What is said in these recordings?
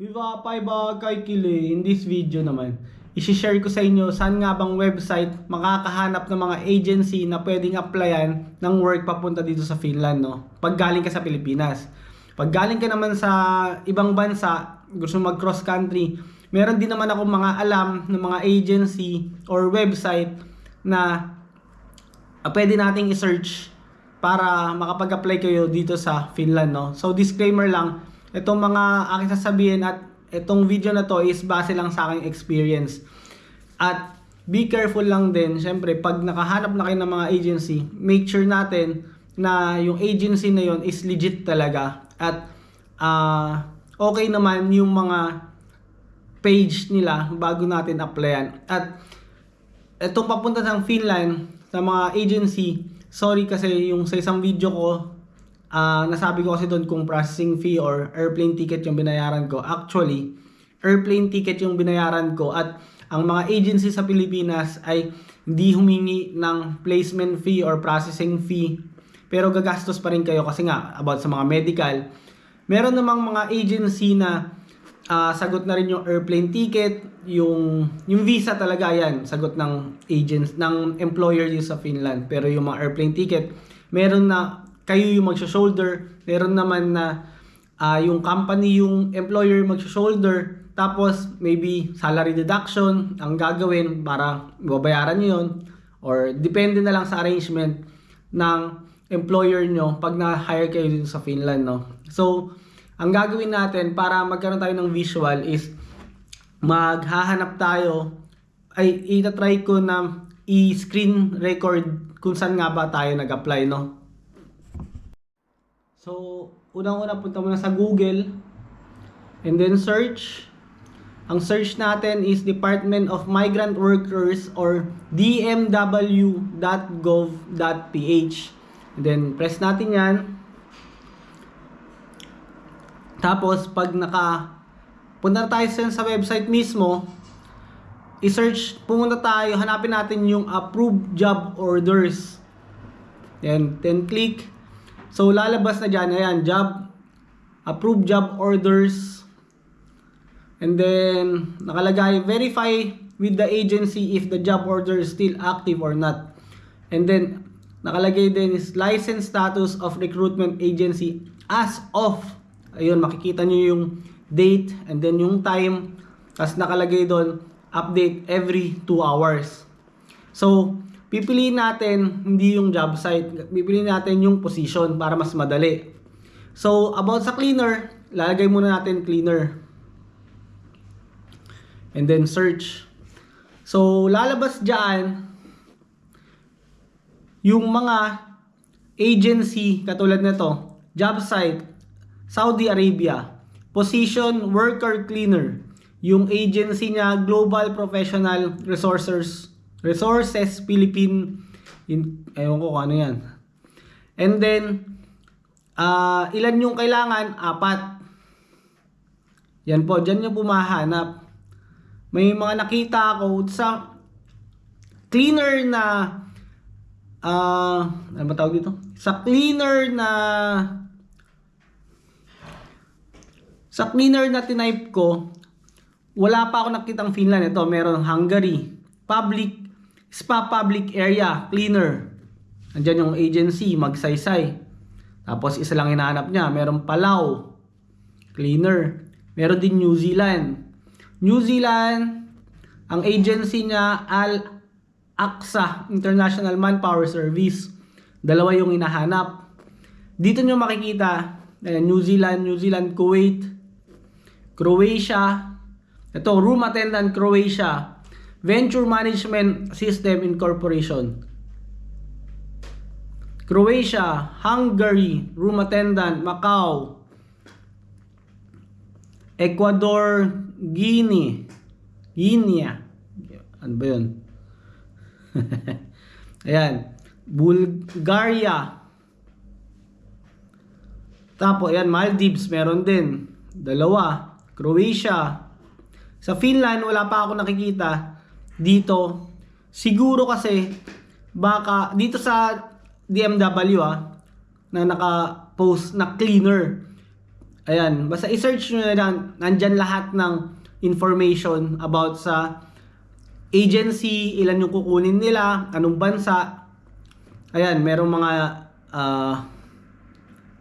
Viva Paiba kay Kili, in this video naman, isi-share ko sa inyo saan nga bang website makakahanap ng mga agency na pwedeng applyan ng work papunta dito sa Finland, no? Pag galing ka sa Pilipinas. Pag galing ka naman sa ibang bansa, gusto mag cross country, meron din naman ako mga alam ng mga agency or website na ah, pwede nating i-search para makapag-apply kayo dito sa Finland, no? So, disclaimer lang, itong mga aking sasabihin at itong video na to is base lang sa aking experience. At be careful lang din, syempre, pag nakahanap na kayo ng mga agency, make sure natin na yung agency na yon is legit talaga. At ah, okay naman yung mga page nila bago natin applyan. At itong papunta ng Finland sa mga agency, sorry kasi yung sa isang video ko, ah nasabi ko kasi doon kung processing fee or airplane ticket yung binayaran ko. Actually, airplane ticket yung binayaran ko at ang mga agency sa Pilipinas ay hindi humingi ng placement fee or processing fee. Pero gagastos pa rin kayo kasi nga about sa mga medical. Meron namang mga agency na ah, sagot na rin yung airplane ticket, yung yung visa talaga yan, sagot ng agents ng employer dito sa Finland. Pero yung mga airplane ticket, meron na kayo yung magsho-shoulder, meron naman na ah, yung company yung employer magsho-shoulder, tapos maybe salary deduction ang gagawin para babayaran nyo yun or depende na lang sa arrangement ng employer nyo pag na-hire kayo dito sa Finland, no? So, ang gagawin natin para magkaroon tayo ng visual is maghahanap tayo ay itatry ko na i-screen record kung saan nga ba tayo nag-apply, no? So, unang-una punta muna sa Google and then search. Ang search natin is Department of Migrant Workers or dmw.gov.ph. Then press natin 'yan. Tapos pag naka punta tayo sa website mismo, i-search, pumunta tayo, hanapin natin yung approved job orders. Then, then click. So, lalabas na dyan, ayan, job, approved job orders. And then, nakalagay, verify with the agency if the job order is still active or not. And then, nakalagay din is license status of recruitment agency as of. Ayun, makikita nyo yung date and then yung time. Tapos nakalagay doon, update every 2 hours. So, pipiliin natin hindi yung job site, pipiliin natin yung position para mas madali. So, about sa cleaner, lalagay muna natin cleaner. And then search. So, lalabas dyan yung mga agency katulad nito, job site, Saudi Arabia, position worker cleaner, yung agency niya Global Professional Resources Resources Philippine in ewan ko ano yan. And then ah ilan yung kailangan? Apat. Yan po, diyan yung pumahanap. May mga nakita ako sa cleaner na ah ano ba tawag dito? Sa cleaner na sa cleaner na tinype ko, wala pa ako nakitang Finland. Ito, meron Hungary. Public, spa public area, cleaner. Andyan yung agency, magsaysay. Tapos isa lang hinahanap niya. Meron Palau, cleaner. Meron din New Zealand. New Zealand, ang agency niya, Al AXA, International Manpower Service. Dalawa yung hinahanap. Dito nyo makikita, New Zealand, New Zealand, Kuwait, Croatia, ito, Room Attendant Croatia, Venture Management System Incorporation. Croatia, Hungary, Room Attendant, Macau, Ecuador, Guinea, Guinea, ano ba yun? Ayan, Bulgaria, tapos, ayan, Maldives, meron din. Dalawa. Croatia. Sa Finland, wala pa ako nakikita. Dito, siguro kasi, baka, dito sa DMW ah, na naka-post na cleaner. Ayan, basta i-search nyo na lang, nandyan lahat ng information about sa agency, ilan yung kukunin nila, anong bansa. Ayan, merong mga ah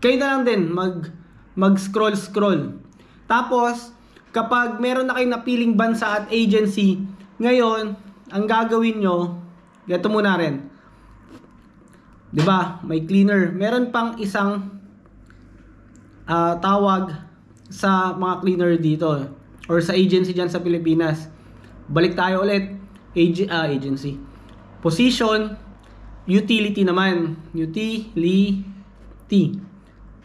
kayo na lang din mag mag scroll scroll. Tapos kapag meron na kayong napiling bansa at agency, ngayon ang gagawin nyo, ganito muna rin. 'Di ba? May cleaner. Meron pang isang ah, tawag sa mga cleaner dito or sa agency diyan sa Pilipinas. Balik tayo ulit. Ag- ah, agency. Position, utility naman. Utility.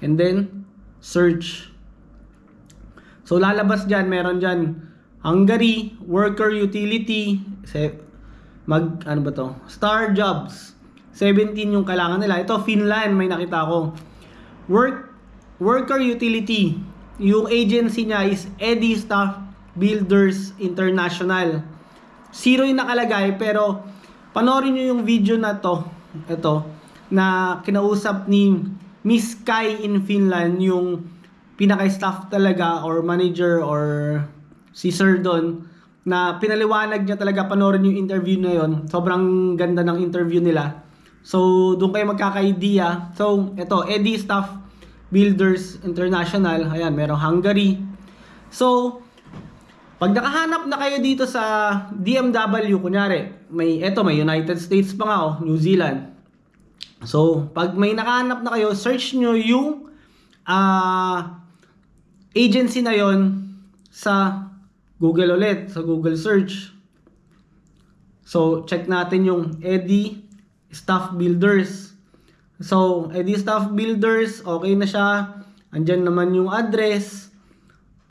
And then, search. So, lalabas dyan, meron dyan, Hungary, worker utility, mag, ano ba to? Star jobs. 17 yung kailangan nila. Ito, Finland, may nakita ko. Work, worker utility. Yung agency niya is Eddie Staff Builders International. Zero yung nakalagay, pero panoorin nyo yung video na to, ito, na kinausap ni Miss Kai in Finland, yung pinaka-staff talaga or manager or si Sir Don na pinaliwanag niya talaga panoorin yung interview na yon. Sobrang ganda ng interview nila. So, doon kayo magkaka-idea. So, ito, Eddie Staff Builders International. Ayan, merong Hungary. So, pag nakahanap na kayo dito sa DMW, kunyari, may, eto, may United States pa nga, oh, New Zealand. So, pag may nakahanap na kayo, search nyo yung ah agency na yon sa Google ulit, sa Google search. So, check natin yung Eddie Staff Builders. So, Eddie Staff Builders, okay na siya. Andyan naman yung address.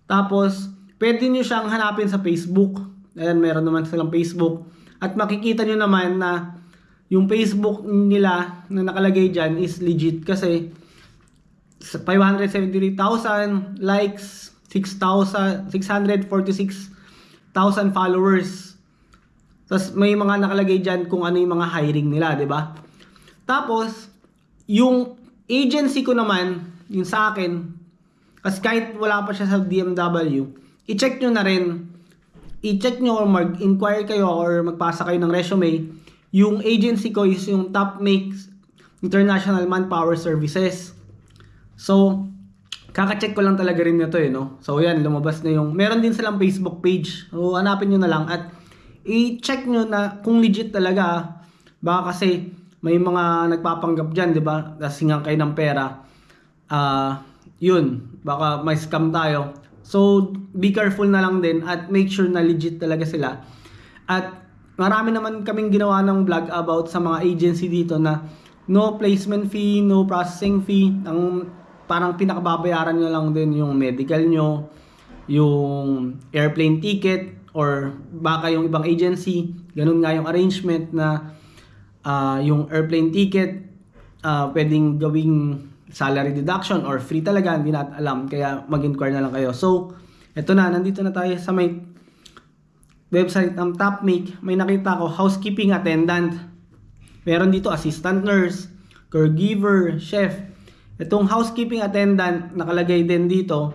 Tapos, pwede nyo siyang hanapin sa Facebook. Ayan, meron naman silang Facebook. At makikita nyo naman na yung Facebook nila na nakalagay dyan is legit kasi 573,000 likes, 6,000 646,000 followers. Tapos may mga nakalagay dyan kung ano yung mga hiring nila, 'di ba? Tapos yung agency ko naman, yung sa akin, kasi kahit wala pa siya sa DMW, i-check nyo na rin, i-check nyo or mag-inquire kayo or magpasa kayo ng resume, yung agency ko is yung Top Makes International Manpower Services. So, kaka-check ko lang talaga rin nito eh, no? So, yan, lumabas na yung, meron din silang Facebook page. So, hanapin nyo na lang at i-check nyo na kung legit talaga. ah. Baka kasi may mga nagpapanggap dyan, di ba? Kasi nga kayo ng pera. Ah, yun, baka may scam tayo. So, be careful na lang din at make sure na legit talaga sila. At marami naman kaming ginawa ng vlog about sa mga agency dito na no placement fee, no processing fee. Ang parang pinakababayaran nyo lang din yung medical nyo, yung airplane ticket, or baka yung ibang agency, ganun nga yung arrangement na ah, yung airplane ticket, ah, pwedeng gawing salary deduction or free talaga, hindi natin alam. Kaya mag-inquire na lang kayo. So, eto na, nandito na tayo sa may website ng Topmake. May nakita ko, housekeeping attendant. Meron dito assistant nurse, caregiver, chef. Itong housekeeping attendant, nakalagay din dito.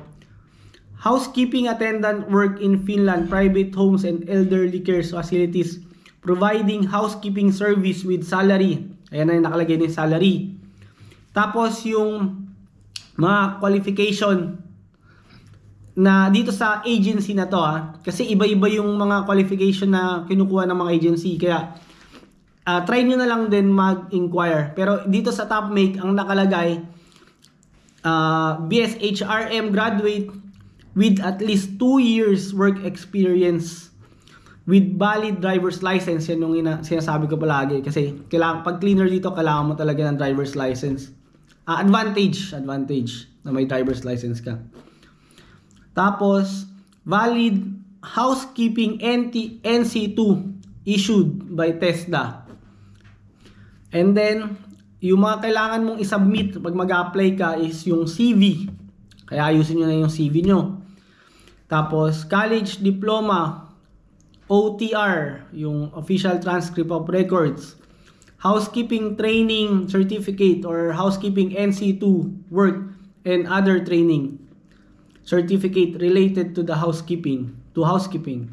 Housekeeping attendant work in Finland, private homes and elderly care facilities, providing housekeeping service with salary. Ayan na yung nakalagay ng salary. Tapos yung mga qualification na dito sa agency na to ha, kasi iba-iba yung mga qualification na kinukuha ng mga agency. Kaya ah, try nyo na lang din mag-inquire. Pero dito sa top make, ang nakalagay, uh, BSHRM graduate with at least 2 years work experience with valid driver's license. Yan yung ina- sinasabi ko palagi. Kasi kailangan, pag cleaner dito, kailangan mo talaga ng driver's license. Ah, advantage. Advantage na may driver's license ka. Tapos, valid housekeeping NT, NC2 issued by TESDA. And then, yung mga kailangan mong isubmit pag mag-apply ka is yung CV. Kaya ayusin nyo na yung CV nyo. Tapos, college diploma, OTR, yung official transcript of records. Housekeeping training certificate or housekeeping NC2 work and other training. certificate related to the housekeeping, to housekeeping.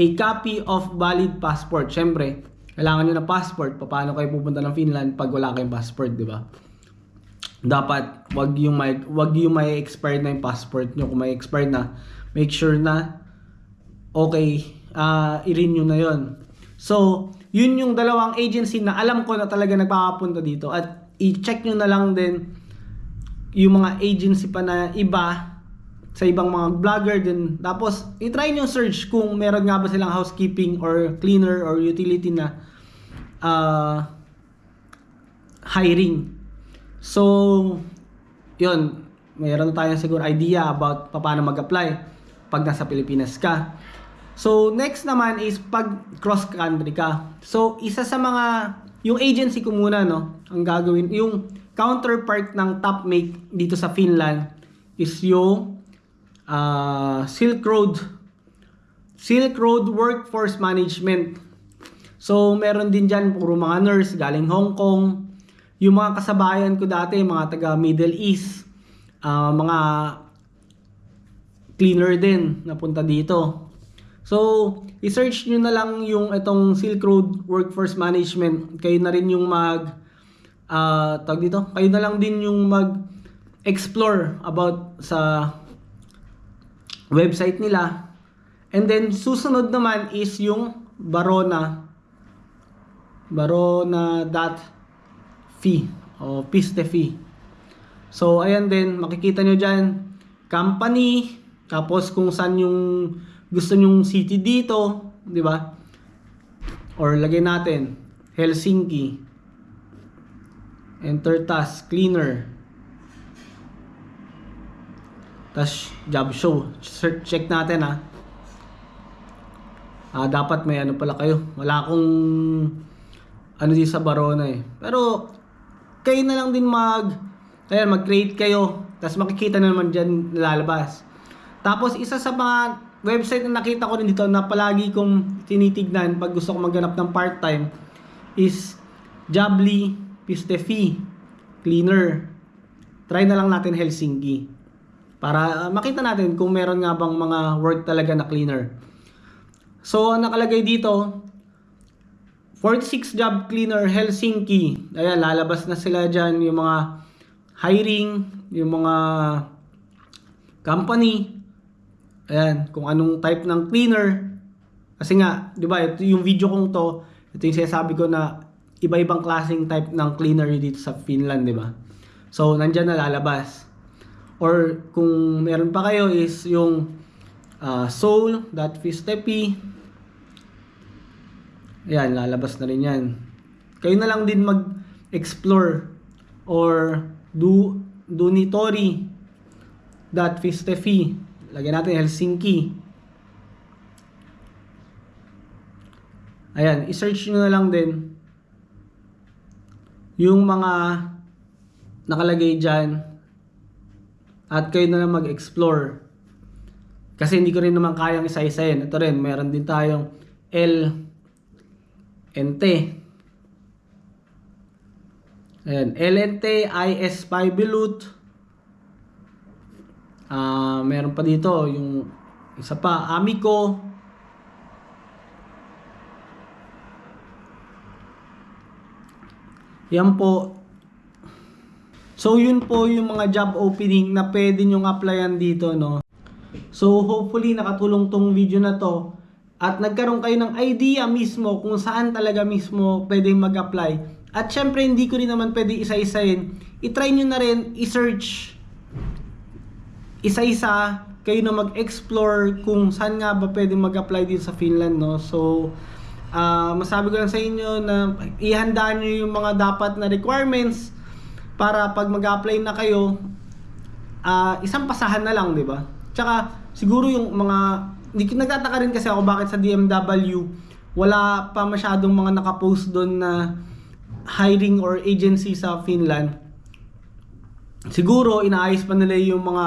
A copy of valid passport. Siyempre, kailangan nyo ng passport. Paano kayo pupunta ng Finland pag wala kayong passport, di ba? Dapat, wag yung may, wag yung may expired na yung passport nyo. Kung may expired na, make sure na okay, ah i-renew na yon. So, yun yung dalawang agency na alam ko na talaga nagpapapunta dito. At i-check nyo na lang din yung mga agency pa na iba sa ibang mga vlogger din. Tapos, i-try nyo search kung meron nga ba silang housekeeping or cleaner or utility na ah, hiring. So, yun. Mayroon tayong siguro idea about paano mag-apply pag nasa Pilipinas ka. So, next naman is pag cross-country ka. So, isa sa mga, yung agency ko muna, no, ang gagawin, yung counterpart ng Topmake dito sa Finland is yung ah, Silk Road Silk Road Workforce Management. So, meron din dyan puro mga nurse galing Hong Kong. Yung mga kasabayan ko dati, mga taga Middle East, ah, mga cleaner din napunta dito. So, i-search nyo na lang yung itong Silk Road Workforce Management. Kayo na rin yung mag, ah tawag dito, kayo na lang din yung mag-explore about sa website nila. And then, susunod naman is yung Barona. Barona.fi o Piste Fee. So, ayan din, makikita nyo dyan, company, tapos kung saan yung gusto nyong city dito, di ba? Or lagay natin, Helsinki. Enter task, cleaner. Tapos, job show. Search, check natin ha. Ah, dapat may ano pala kayo. Wala akong ano di sa Barona eh. Pero, kayo na lang din mag, ayan, mag-create kayo. Tapos makikita na naman dyan lalabas. Tapos, isa sa mga website na nakita ko rin dito na palagi kong tinitignan pag gusto ko maghanap ng part-time is Jobly Pistefi Cleaner. Try na lang natin Helsinki. Para uh, makita natin kung meron nga bang mga work talaga na cleaner. So, ang nakalagay dito, 46 job cleaner Helsinki. Ayan, lalabas na sila dyan yung mga hiring, yung mga company. Ayan, kung anong type ng cleaner. Kasi nga, di ba, ito yung video kong to, ito yung sinasabi ko na iba-ibang klaseng type ng cleaner dito sa Finland, di ba? So, nandyan na lalabas. Or kung meron pa kayo is yung uh, soul.fistepi. Ayan, lalabas na rin yan. Kayo na lang din mag-explore or do donitory.fistefi. Lagyan natin Helsinki. Ayan, i-search nyo na lang din yung mga nakalagay dyan at kayo na lang mag-explore. Kasi hindi ko rin naman kayang isa-isayin. Ito rin, meron din tayong L NT. Ayan, LNT, IS5 Belut. Ah, meron pa dito yung isa pa, Amico. Yan po. So yun po yung mga job opening na pwede nyong applyan dito no. So hopefully nakatulong tong video na to at nagkaroon kayo ng idea mismo kung saan talaga mismo pwedeng mag-apply. At syempre hindi ko rin naman pwede isa-isayin. I-try nyo na rin i-search isa-isa kayo na mag-explore kung saan nga ba pwedeng mag-apply dito sa Finland no. So ah masabi ko lang sa inyo na ihandaan nyo yung mga dapat na requirements para pag mag-apply na kayo ah isang pasahan na lang, 'di ba? Tsaka siguro yung mga nagtataka rin kasi ako bakit sa DMW wala pa masyadong mga nakapost doon na hiring or agency sa Finland. Siguro inaayos pa nila yung mga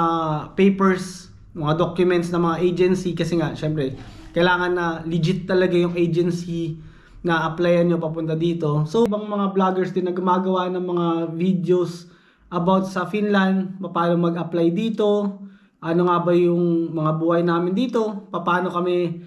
papers, mga documents ng mga agency kasi nga syempre kailangan na legit talaga yung agency na applyan nyo papunta dito. So, ibang mga vloggers din na gumagawa ng mga videos about sa Finland, paano mag-apply dito, ano nga ba yung mga buhay namin dito, paano kami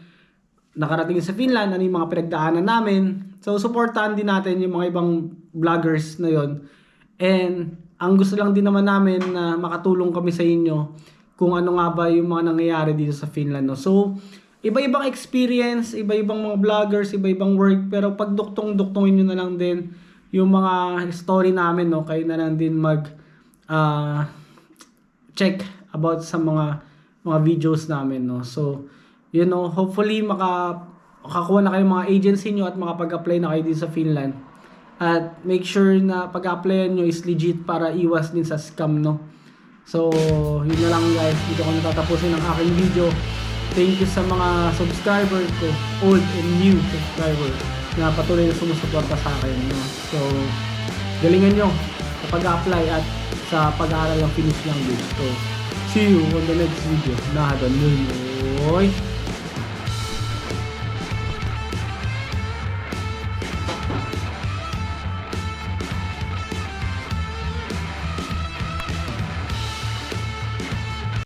nakarating sa Finland, ano yung mga pinagdaanan namin. So, supportahan din natin yung mga ibang vloggers na yon. And, ang gusto lang din naman namin na makatulong kami sa inyo kung ano nga ba yung mga nangyayari dito sa Finland. No? So, iba-ibang experience, iba-ibang mga vloggers, iba-ibang work, pero pag duktong-duktongin nyo na lang din yung mga story namin, no? kayo na lang din mag ah, check about sa mga mga videos namin no. So you know hopefully maka makakuha na kayo mga agency nyo at makapag-apply na kayo din sa Finland. At make sure na pag-applyan nyo is legit para iwas din sa scam no. So yun na lang guys. Dito ko natatapusin ang aking video thank you sa mga subscriber ko old and new subscriber na patuloy na sumusuporta sa akin no so galingan nyo sa pag-apply at sa pag-aaral ng Finnish language. So, see you on the next video. Nahadal mo.